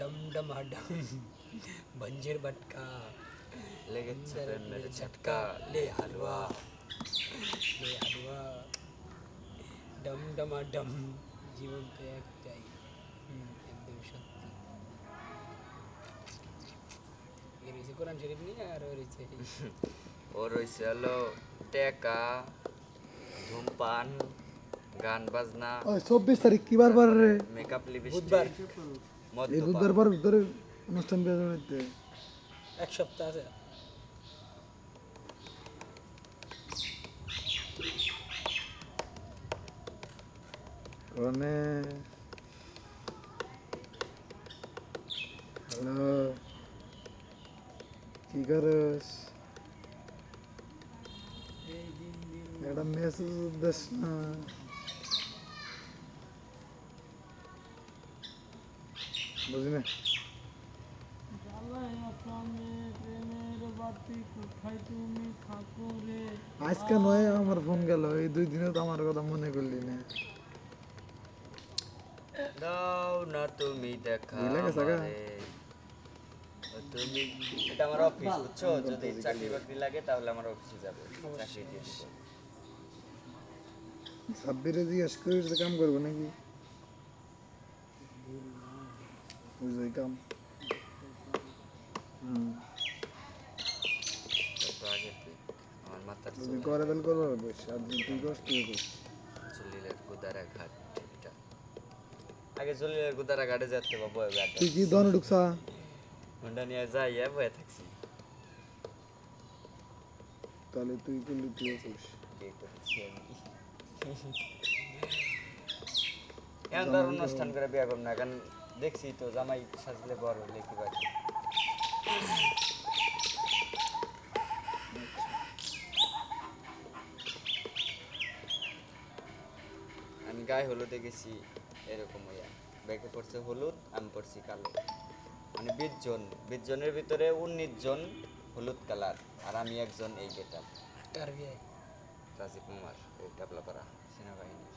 डम डम डम बंजर बटका লেগেছে अंदर প্রেমের मेरे ঝটকা झटका ले हलवा ले हलवा ডম ডমা ডম জীবন তো একটাই হুম, একদম সত্যি এ রয়েছে কোরআন শরীফ নিয়ে আর ও রয়েছে ও রয়েছে হলো টেকা ধূমপান গান বাজনা ওই চব্বিশ তারিখ কি বার বার রে মেকআপ লিপস্টিক বুধবার এই বুধবার পর ভিতরে অনুষ্ঠান পেয়ে যাবে এক সপ্তাহ আছে। কোনে হ্যালো। কি করস? একটা মেসেজ দিস না। বুঝি না আজকে নয় আমার ফোন গেল। এই দুই দিনে তো আমার কথা মনে করলি না। দাও না তুমি দেখা তুমি এটা আমার অফিস বুঝছ? যদি চাকরি বাকরি লাগে তাহলে আমার অফিসে যাবে। চাকরি দিয়ে সাব্বিরে জিজ্ঞেস করিস কাম করব নাকি? বুঝলি কাম হুম যদি করব বস আর যদি তুই করস তুই করিস জলিলের গুদারা ঘাট আগে জলিলের গুদারা ঘাটে যেতে তুই কি দন ঢুকছা? হুন্ডা নিয়ে যাই বয়ে থাকছি। তাহলে তুই করলি তুই করিস এখন ধর অনুষ্ঠান করে বিয়ে করব না কারণ দেখছি তো জামাই সাজলে বড় হলে কি বাকি আমি গায়ে হলুদে গেছি এরকম ইয়া ব্যাগে পড়ছে হলুদ আমি পড়ছি কালো। মানে বিশ জন বিশ জনের ভিতরে উনিশ জন হলুদ কালার আর আমি একজন এই টারবিআই রাজীব কুমার এই ডাবলাপাড়া সেনাবাহিনীর।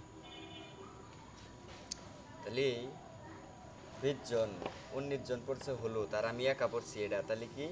তাহলে বিশ জন উনিশ জন পড়ছে হলুদ আর আমি একা পড়ছি এটা তাহলে কি?